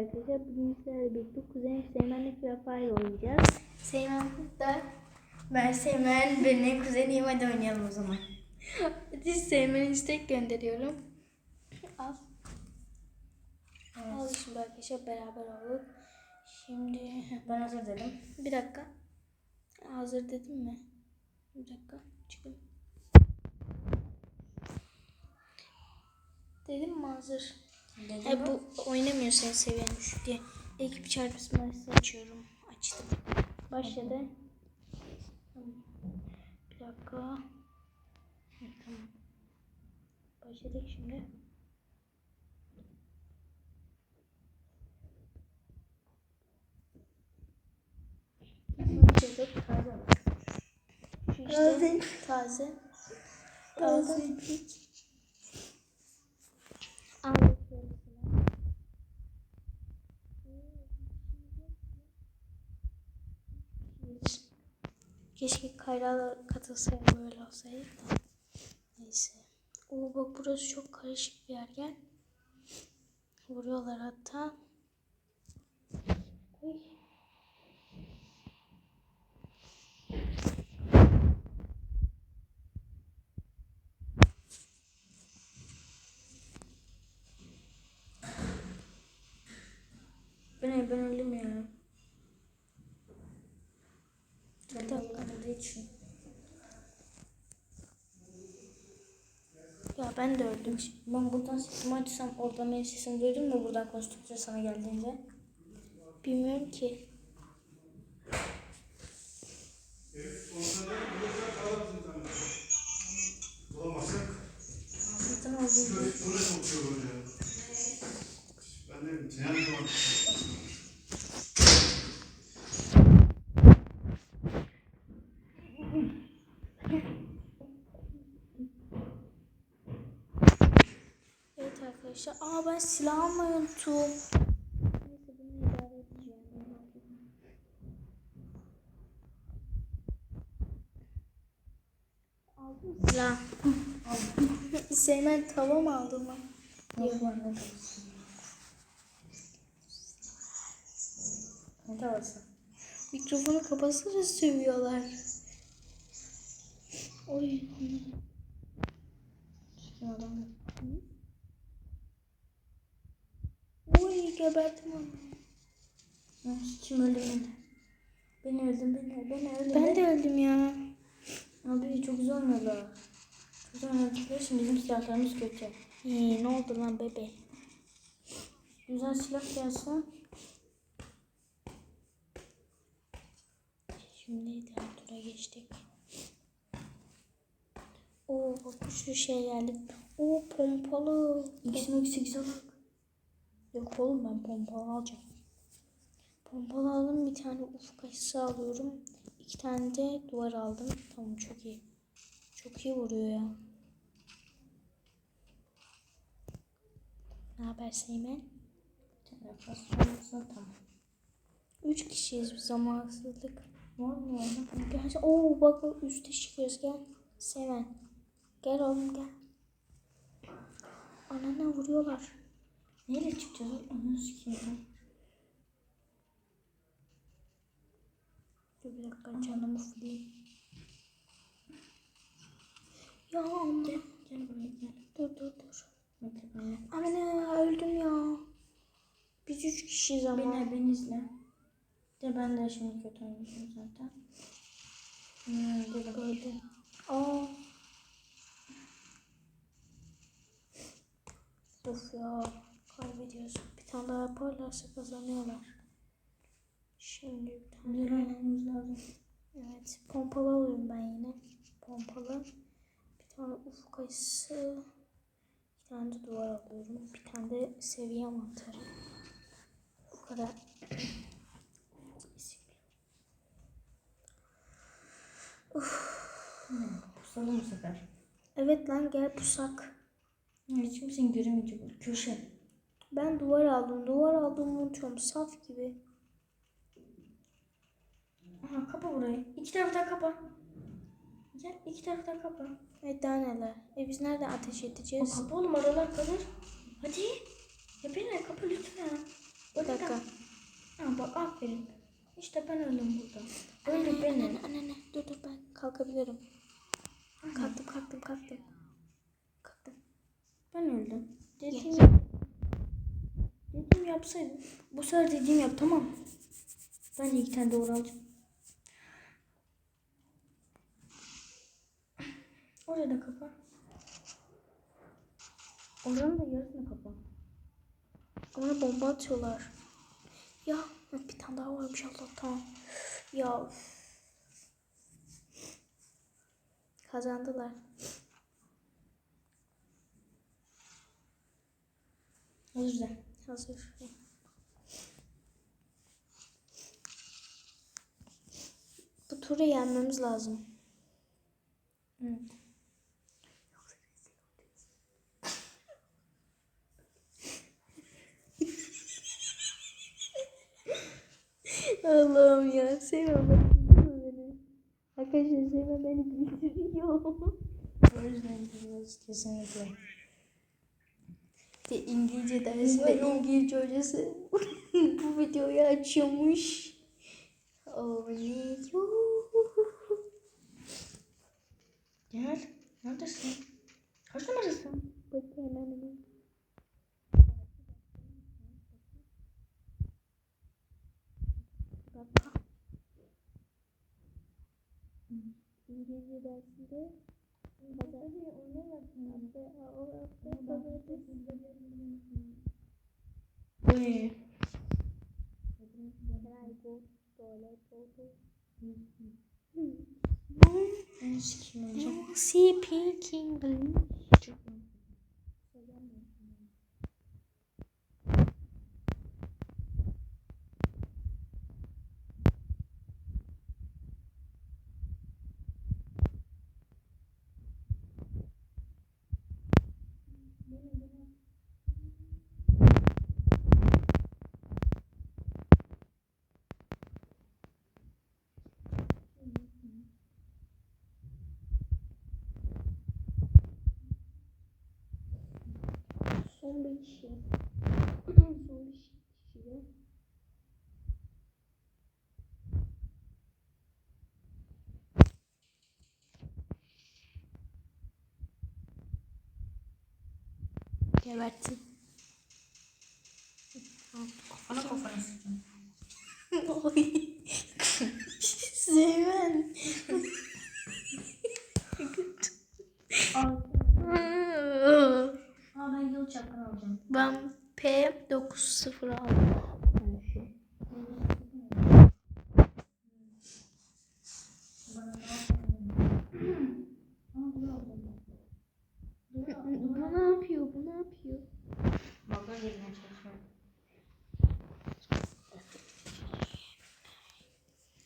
Arkadaşlar bugün sizlerle birlikte Kuzey Seymen'le Free oynayacağız. Seymen burada. Ben Seymen, beni kuzeniyim hadi oynayalım o zaman. Hadi Seymen'e istek gönderiyorum. Al. Al şimdi arkadaşlar beraber olduk. Şimdi Ben hazır dedim. bir dakika. Hazır dedim mi? Bir dakika. Çıkın. Dedim mi hazır? Dedim bu oynamıyor senin seviyen düşük diye. Ekip çarpışması açıyorum. Açtım. Başladı. Bir dakika. Tamam. Başladık şimdi. Başladık. Taze. Şu işte taze. Taze. Anlatıyorum sana. Keşke Kayra katılsaydı böyle olsaydı da. Neyse. Oo bak burası çok karışık bir yer gel. Vuruyorlar hatta. Uy. Ben, ben öldüm ya. Bir dakika. Olmadığı için. Ya ben de öldüm. Ben buradan sesimi açsam oradan benim sesimi duydun mu buradan konuştukça sana geldiğinde? Bilmiyorum ki. Bulamazsak Zaten oldu. şöyle şöyle çalışıyor böyle. Ben de sen yanlış zaman. Evet ben silah almayı unuttum. Neyse bunu idare edeceğim. Aldın mı silah? Seymen tava mı aldın mı? Ne tavası? Mikrofonu kapatsana sövüyorlar. Oy. Sikim adam geberdim onu. Sikim öldü beni. Beni öldüm beni. Beni öldüm. Ben de öldüm ya. Abi çok güzel oynuyorlar. Çok güzel oynuyorlar. Şimdi bizim silahlarımız kötü. İyi, ne oldu lan bebe? Güzel silah gelse Şimdi diğer tura geçtik. Oo bak bir sürü şey geldi. Oo pompalı. ikisini x alak. Yok oğlum ben pompalı alacağım. Pompalı aldım bir tane ufuk aşısı alıyorum. İki tane de duvar aldım. Tamam çok iyi. Çok iyi vuruyor ya. Ne haber Seymen? Telefon tamam. Üç kişiyiz biz zamansızlık. Var mı orada? Gel, oo bak bak üste çıkıyoruz gel. Seven. Gel oğlum gel. Anana vuruyorlar. Neyle çıkacağız? Onu sikeyim. Dur bir dakika canımı fulleyim. Ya ama. Gel, gel buraya gel. Dur dur dur. Amına öldüm ya. Biz üç kişiyiz ama. Beni, beni izle. De ben de şimdi kötü oynuyorum zaten. Hmm, dur bak. Öldüm. Aa. Of ya. Kaybediyoruz. Bir tane daha yaparlarsa kazanıyorlar. Şimdi bir tane. Güzel oynamamız lazım. Evet. Pompalı alıyorum ben yine. Pompalı. Bir tane ufuk ayısı. Bir tane de duvar alıyorum. Bir tane de seviye mantarı. Bu kadar. Kusalım bu sefer. Evet lan gel pusak. Hiç kimsenin göremeyecek bu köşe. Ben duvar aldım. Duvar aldım unutuyorum. Saf gibi. Aha kapa burayı. İki taraftan kapa. Gel iki taraftan kapa. Evet daha neler. E biz nereden ateş edeceğiz? Kapa oğlum aralar kalır. Hadi. Ya beni kapa lütfen. Bir dakika. Ha, bak aferin. İşte ben öldüm burada. Öldü beni. Anne, anne, Dur dur ben kalkabilirim. Aha. Kalktım kalktım kalktım. Kalktım. Ben öldüm. Dedim dediğimi yapsaydın. Bu sefer dediğimi yap tamam? Ben iki tane doğru alacağım. Oraya da kapa. Oranın da yarısını kapa. Ona bomba atıyorlar. Ya bir tane daha varmış Allah tamam. Ya kazandılar. O yüzden. Hazır. Şey? Bu turu yenmemiz lazım. Evet. Allah'ım ya sevme beni. Arkadaşlar sevme beni bildiriyor. o yüzden gidiyoruz kesinlikle işte İngilizce dersinde İngilizce hocası bu videoyu açıyormuş. Oley. Gel. Neredesin? Kaç numarasın? Bakayım hemen hemen. İngilizce dersinde Hadi oynayasın abi. O hafta pazartesi. Speaking English. Son bir kişi. Son bir kişiye. Gebertin. Kafana kafana sıkın. Oy. Zeynep. Ama ben yıl çakır alacağım. Ben P90 aldım.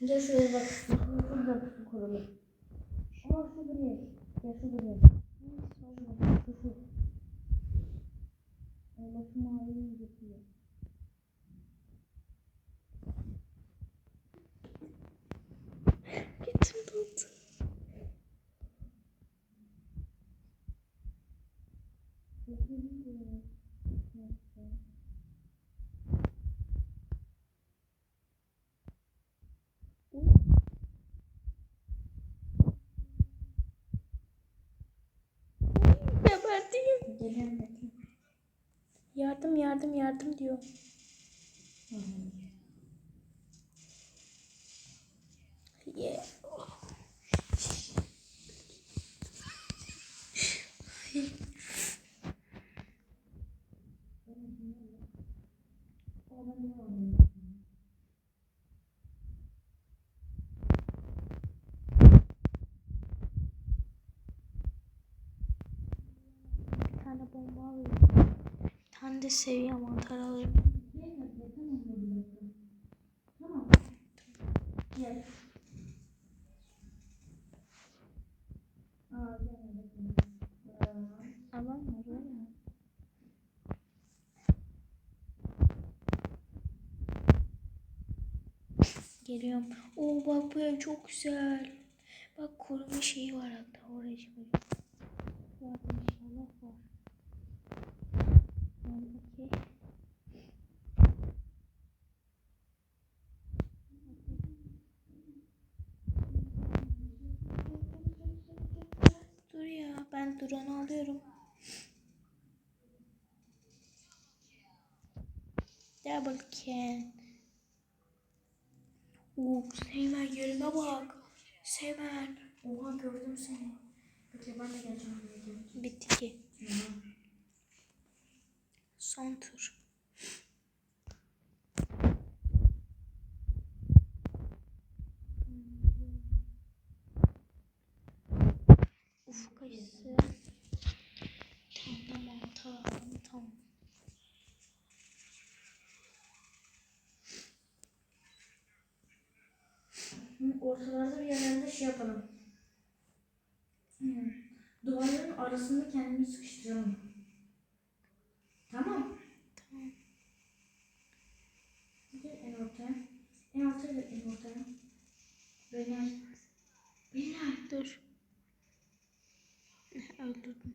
Bir de şuraya bak. Burada su kurumu. Ama su duruyor. Ya su duruyor. Su su. Elbette maviyi getiriyor. Gittim doldu. Thank you. Yardım yardım yardım diyor. Hı hı. bomba alıyorum. Bir de seviye mantar alıyorum. Geliyorum. Oo bak bu ev çok güzel. Bak koruma şeyi var hatta oraya çıkıyor. Var inşallah var. Dur ya ben drone alıyorum. Double can. Oo, Seymen yerime bak. Seymen. Oha gördüm seni. Bekle ben de geleceğim. Bitti ki. Hı -hı. Son tur. Uf kayısı. Tamam tamam tamam Ortalarda bir yerlerde şey yapalım. Hı. Duvarların arasında kendimi sıkıştıralım. Tamam. Tamam. Gel en ortaya. Ortaya gel en ortaya. Beyler. Beyler. Dur. Öldürdüm.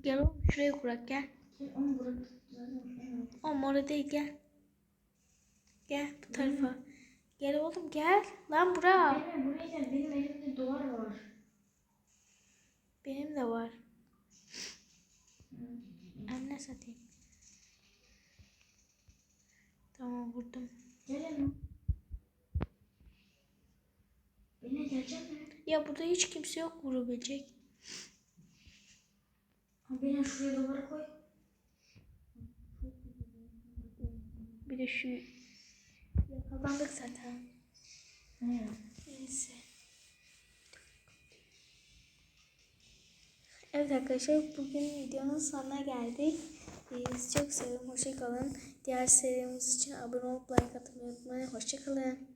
Gel oğlum şuraya kurak gel. Gel onu bırak. Ortaya. Oğlum orada değil gel. Gel bu tarafa. Gel oğlum gel. Lan bura. Beyler buraya gel. Benim elimde duvar var. Benim de var. Anne satayım. Tamam vurdum. Beyler gelecek mi? Ya burada hiç kimse yok vurabilecek. Beyler şuraya duvarı koy. Bir de şu yakalandık zaten. Evet. Neyse. Evet arkadaşlar bugün videonun sonuna geldik. Ee, Sizi çok seviyorum. Hoşça kalın. Diğer serimiz için abone olup like atmayı unutmayın. Hoşça kalın.